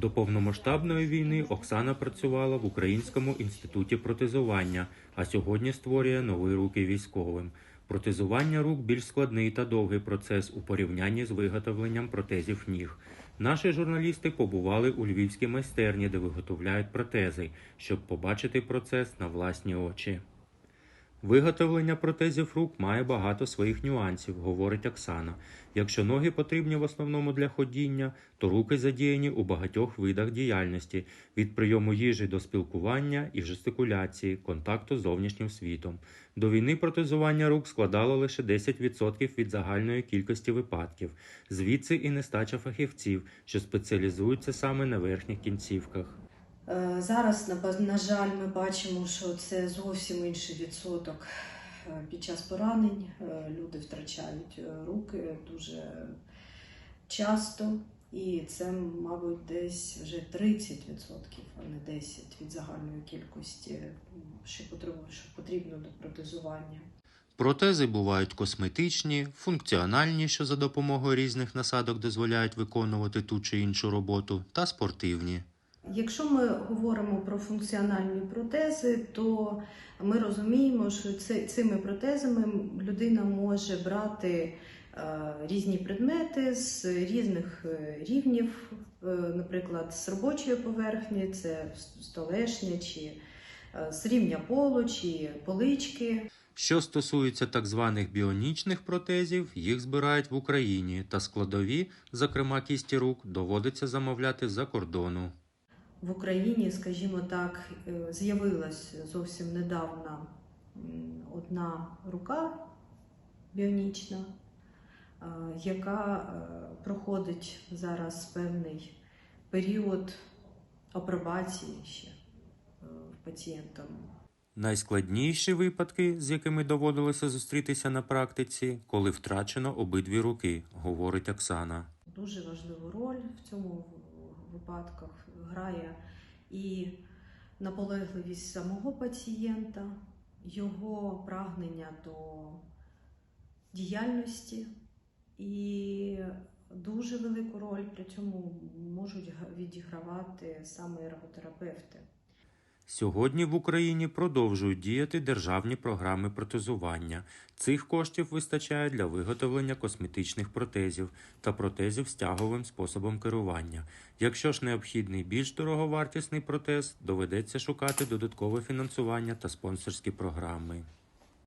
До повномасштабної війни Оксана працювала в Українському інституті протезування, а сьогодні створює нові руки військовим. Протезування рук більш складний та довгий процес у порівнянні з виготовленням протезів ніг. Наші журналісти побували у львівській майстерні, де виготовляють протези, щоб побачити процес на власні очі. Виготовлення протезів рук має багато своїх нюансів, говорить Оксана. Якщо ноги потрібні в основному для ходіння, то руки задіяні у багатьох видах діяльності від прийому їжі до спілкування і жестикуляції, контакту з зовнішнім світом. До війни протезування рук складало лише 10% від загальної кількості випадків, звідси і нестача фахівців, що спеціалізуються саме на верхніх кінцівках. Е, Зараз, на, жаль, ми бачимо, що це зовсім інший відсоток. Е, Під час поранень е, люди втрачають руки дуже часто, і це, мабуть, десь вже 30%, а не 10% від загальної кількості, що потрібно до протезування. Протези бувають косметичні, функціональні, що за допомогою різних насадок дозволяють виконувати ту чи іншу роботу, та спортивні. Якщо ми говоримо про функціональні протези, то ми розуміємо, що цими протезами людина може брати е, різні предмети з різних е, рівнів, е, наприклад, з робочої поверхні, це столешня, чи з рівня полу, чи полички. Що стосується так званих біонічних протезів, їх збирають в Україні, та складові, зокрема кісті рук, доводиться замовляти з-за кордону. В Україні, скажімо так, е, з'явилась зовсім недавно одна рука біонічна, е, яка е, проходить зараз певний період апробації ще пацієнтам. Найскладніші випадки, з якими доводилося зустрітися на практиці, коли втрачено обидві руки, говорить Оксана. Дуже важливу роль в цьому випадках грає і наполегливість самого пацієнта, його прагнення до діяльності, і дуже велику роль при цьому можуть відігравати саме ерготерапевти. Сьогодні в Україні продовжують діяти державні програми протезування. Цих коштів вистачає для виготовлення косметичних протезів та протезів з тяговим способом керування. Якщо ж необхідний більш дороговартісний протез, доведеться шукати додаткове фінансування та спонсорські програми.